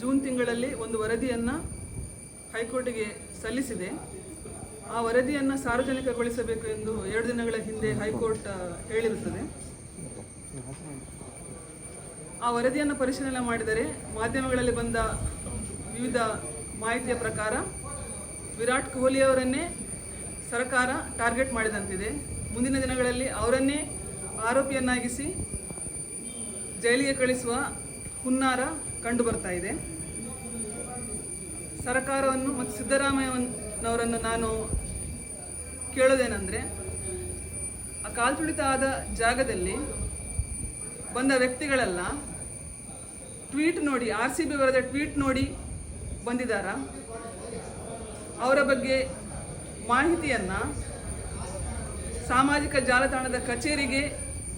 June ತಿಂಗಳಲ್ಲಿ ಒಂದು ವರದಿಯನ್ನು ಹೈಕೋರ್ಟ್ಗೆ ಸಲ್ಲಿಸಿದೆ. ಆ ವರದಿಯನ್ನು ಸಾರ್ವಜನಿಕಗೊಳಿಸಬೇಕು ಎಂದು ಎರಡು ದಿನಗಳ ಹಿಂದೆ ಹೈಕೋರ್ಟ್ ಹೇಳಿರುತ್ತದೆ. ಆ ವರದಿಯನ್ನು ಪರಿಶೀಲನೆ ಮಾಡಿದರೆ ಮಾಧ್ಯಮಗಳಲ್ಲಿ ಬಂದ ವಿವಿಧ ಮಾಹಿತಿಯ ಪ್ರಕಾರ ವಿರಾಟ್ ಕೊಹ್ಲಿ ಅವರನ್ನೇ ಸರ್ಕಾರ ಟಾರ್ಗೆಟ್ ಮಾಡಿದಂತಿದೆ. ಮುಂದಿನ ದಿನಗಳಲ್ಲಿ ಅವರನ್ನೇ ಆರೋಪಿಯನ್ನಾಗಿಸಿ ಜೈಲಿಗೆ ಕಳಿಸುವ ಹುನ್ನಾರ ಕಂಡು ಬರ್ತಾ ಇದೆ. ಸರ್ಕಾರವನ್ನು ಮತ್ತು ಸಿದ್ದರಾಮಯ್ಯನವರನ್ನು ನಾನು ಕೇಳೋದೇನೆಂದರೆ, ಆ ಕಾಲ್ತುಳಿತ ಆದ ಜಾಗದಲ್ಲಿ ಬಂದ ವ್ಯಕ್ತಿಗಳೆಲ್ಲ, ಟ್ವೀಟ್ ನೋಡಿ, ಆರ್ ಸಿ ಬಿ ಬರೆದ ಟ್ವೀಟ್ ನೋಡಿ ಬಂದಿದ್ದಾರ? ಅವರ ಬಗ್ಗೆ ಮಾಹಿತಿಯನ್ನು ಸಾಮಾಜಿಕ ಜಾಲತಾಣದ ಕಚೇರಿಗೆ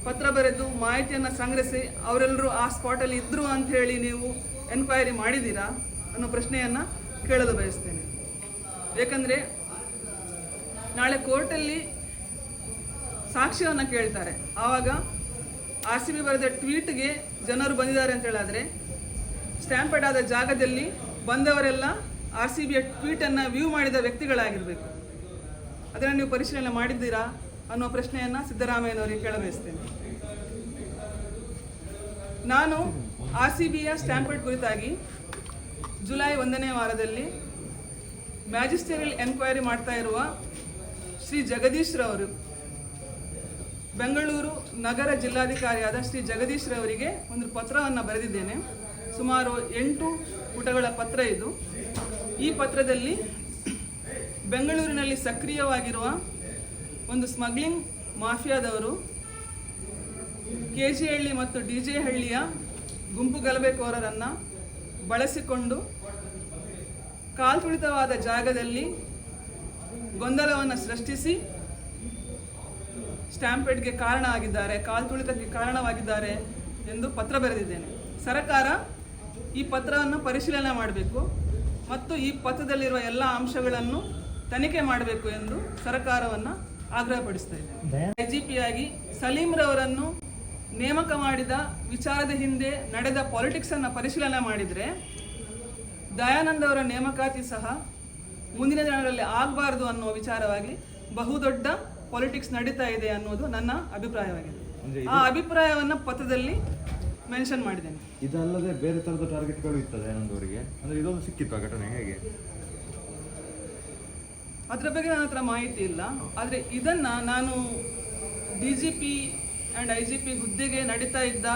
ಪತ್ರ ಬರೆದು ಮಾಹಿತಿಯನ್ನು ಸಂಗ್ರಹಿಸಿ ಅವರೆಲ್ಲರೂ ಆ ಸ್ಪಾಟಲ್ಲಿ ಇದ್ದರು ಅಂತ ಹೇಳಿ ನೀವು ಎನ್ಕ್ವೈರಿ ಮಾಡಿದ್ದೀರಾ ಅನ್ನೋ ಪ್ರಶ್ನೆಯನ್ನು ಕೇಳಲು ಬಯಸ್ತೇನೆ. ಏಕೆಂದರೆ ನಾಳೆ ಕೋರ್ಟಲ್ಲಿ ಸಾಕ್ಷ್ಯವನ್ನು ಕೇಳ್ತಾರೆ. ಆವಾಗ ಆರ್ ಸಿ ಬಿ ಬರೆದ ಟ್ವೀಟ್ಗೆ ಜನರು ಬಂದಿದ್ದಾರೆ ಅಂತ ಹೇಳಿದ್ರೆ ಸ್ಟ್ಯಾಂಪೆಡ್ ಆದ ಜಾಗದಲ್ಲಿ ಬಂದವರೆಲ್ಲ ಆರ್ ಸಿ ಬಿಯ ಟ್ವೀಟನ್ನು ವ್ಯೂ ಮಾಡಿದ ವ್ಯಕ್ತಿಗಳಾಗಿರಬೇಕು. ಅದನ್ನು ನೀವು ಪರಿಶೀಲನೆ ಮಾಡಿದ್ದೀರಾ? ಅನ್ನೋ ಪ್ರಶ್ನೆಯನ್ನು ಸಿದ್ದರಾಮಯ್ಯನವರಿಗೆ ಕೇಳಬಯಸ್ತೇನೆ ನಾನು ಆರ್ ಸಿ ಬಿಯ ಸ್ಟ್ಯಾಂಪೆಡ್ ಕುರಿತಾಗಿ ಜುಲೈ ಒಂದನೇ ವಾರದಲ್ಲಿ ಮ್ಯಾಜಿಸ್ಟೇರಿಯಲ್ ಎನ್ಕ್ವೈರಿ ಮಾಡ್ತಾ ಇರುವ ಶ್ರೀ ಜಗದೀಶ್ ರವರು ಬೆಂಗಳೂರು ನಗರ ಜಿಲ್ಲಾಧಿಕಾರಿಯಾದ ಶ್ರೀ ಜಗದೀಶ್ ರವರಿಗೆ ಒಂದು ಪತ್ರವನ್ನು ಬರೆದಿದ್ದೇನೆ. ಸುಮಾರು ಎಂಟು ಪುಟಗಳ ಪತ್ರ ಇದು. ಈ ಪತ್ರದಲ್ಲಿ ಬೆಂಗಳೂರಿನಲ್ಲಿ ಸಕ್ರಿಯವಾಗಿರುವ ಒಂದು ಸ್ಮಗ್ಲಿಂಗ್ ಮಾಫಿಯಾದವರು ಕೆ ಜಿ ಹಳ್ಳಿ ಮತ್ತು ಡಿ ಜೆ ಹಳ್ಳಿಯ ಗುಂಪು ಗಲಭೆಕೋರರನ್ನು ಬಳಸಿಕೊಂಡು ಕಾಲ್ತುಳಿತವಾದ ಜಾಗದಲ್ಲಿ ಗೊಂದಲವನ್ನು ಸೃಷ್ಟಿಸಿ ಸ್ಟ್ಯಾಂಪೆಡ್ಗೆ ಕಾರಣ ಆಗಿದ್ದಾರೆ ಕಾಲ್ತುಳಿತಕ್ಕೆ ಕಾರಣವಾಗಿದ್ದಾರೆ ಎಂದು ಪತ್ರ ಬರೆದಿದ್ದೇನೆ. ಸರ್ಕಾರ ಈ ಪತ್ರವನ್ನು ಪರಿಶೀಲನೆ ಮಾಡಬೇಕು ಮತ್ತು ಈ ಪತ್ರದಲ್ಲಿರುವ ಎಲ್ಲ ಅಂಶಗಳನ್ನು ತನಿಖೆ ಮಾಡಬೇಕು ಎಂದು ಸರ್ಕಾರವನ್ನು ಆಗ್ರಹಪಡಿಸ್ತಾ ಇದ್ದೇನೆ. ಐಜಿಪಿಯಾಗಿ ಸಲೀಂ ರವರನ್ನು ಸಲೀಂರವರನ್ನು ನೇಮಕ ಮಾಡಿದ ವಿಚಾರದ ಹಿಂದೆ ನಡೆದ ಪಾಲಿಟಿಕ್ಸ್ ಅನ್ನು ಪರಿಶೀಲನೆ ಮಾಡಿದರೆ ದಯಾನಂದ್ ಅವರ ನೇಮಕಾತಿ ಸಹ ಮುಂದಿನ ದಿನಗಳಲ್ಲಿ ಆಗಬಾರದು ಅನ್ನೋ ವಿಚಾರವಾಗಿ ಬಹುದೊಡ್ಡ ಪಾಲಿಟಿಕ್ಸ್ ನಡೀತಾ ಇದೆ ಅನ್ನೋದು ನನ್ನ ಅಭಿಪ್ರಾಯವಾಗಿದೆ. ಆ ಅಭಿಪ್ರಾಯವನ್ನು ಪತ್ರದಲ್ಲಿ ಮೆನ್ಷನ್ ಮಾಡಿದ್ದೇನೆ. ಇದಲ್ಲದೆ ಬೇರೆ ತರದ ಟಾರ್ಗೆಟ್ಗಳು ಇರ್ತದೆ ಅವರಿಗೆ. ಅಂದ್ರೆ ಇದೊಂದು ಸಿಕ್ಕಿತ್ತು ಆ ಘಟನೆ ಹೇಗೆ? ಅದರ ಬಗ್ಗೆ ನನ್ನ ಹತ್ರ ಮಾಹಿತಿ ಇಲ್ಲ. ಆದರೆ ಇದನ್ನು ನಾನು D G P and I G P ಹುದ್ದೆಗೆ ನಡೀತಾ ಇದ್ದ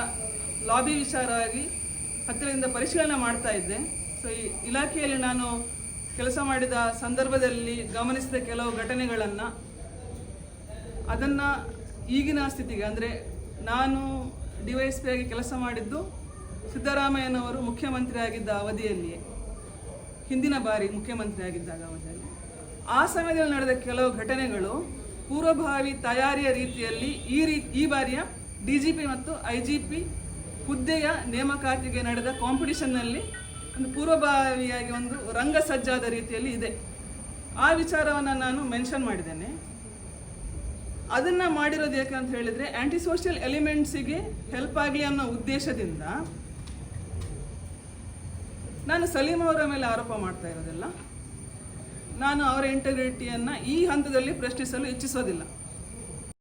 ಲಾಬಿ ವಿಚಾರವಾಗಿ ಹತ್ತಿರದಿಂದ ಪರಿಶೀಲನೆ ಮಾಡ್ತಾ ಇದ್ದೆ. ಸೊ ಈ ಇಲಾಖೆಯಲ್ಲಿ ನಾನು ಕೆಲಸ ಮಾಡಿದ ಸಂದರ್ಭದಲ್ಲಿ ಗಮನಿಸಿದ ಕೆಲವು ಘಟನೆಗಳನ್ನು ಅದನ್ನು ಈಗಿನ ಸ್ಥಿತಿಗೆ, ಅಂದರೆ ನಾನು ಡಿ ವೈ ಎಸ್ ಪಿ ಆಗಿ ಕೆಲಸ ಮಾಡಿದ್ದು ಸಿದ್ದರಾಮಯ್ಯನವರು ಮುಖ್ಯಮಂತ್ರಿ ಆಗಿದ್ದ ಅವಧಿಯಲ್ಲಿಯೇ. ಹಿಂದಿನ ಬಾರಿ ಮುಖ್ಯಮಂತ್ರಿ ಆಗಿದ್ದಾಗ ಅವಧಿಯಲ್ಲಿ. ಆ ಸಮಯದಲ್ಲಿ ನಡೆದ ಕೆಲವು ಘಟನೆಗಳು ಪೂರ್ವಭಾವಿ ತಯಾರಿಯ ರೀತಿಯಲ್ಲಿ ಈ ರೀ, ಈ ಬಾರಿಯ ಡಿ ಜಿ ಪಿ ಮತ್ತು ಐ ಜಿ ಪಿ ಹುದ್ದೆಯ ನೇಮಕಾತಿಗೆ ನಡೆದ ಕಾಂಪಿಟಿಷನ್ನಲ್ಲಿ ಒಂದು ಪೂರ್ವಭಾವಿಯಾಗಿ ಒಂದು ರಂಗಸಜ್ಜಾದ ರೀತಿಯಲ್ಲಿ ಇದೆ. ಆ ವಿಚಾರವನ್ನು ನಾನು ಮೆನ್ಷನ್ ಮಾಡಿದ್ದೇನೆ. ಅದನ್ನು ಮಾಡಿರೋದು ಯಾಕೆ ಅಂತ ಹೇಳಿದರೆ ಆ್ಯಂಟಿ ಸೋಷಿಯಲ್ ಎಲಿಮೆಂಟ್ಸಿಗೆ ಹೆಲ್ಪ್ ಆಗಲಿ ಅನ್ನೋ ಉದ್ದೇಶದಿಂದ ನಾನು ಸಲೀಂ ಅವರ ಮೇಲೆ ಆರೋಪ ಮಾಡ್ತಾ ಇರೋದಿಲ್ಲ. ನಾನು ಅವರ ಇಂಟಗ್ರಿಟಿಯನ್ನು ಈ ಹಂತದಲ್ಲಿ ಪ್ರಶ್ನಿಸಲು ಇಚ್ಛಿಸೋದಿಲ್ಲ.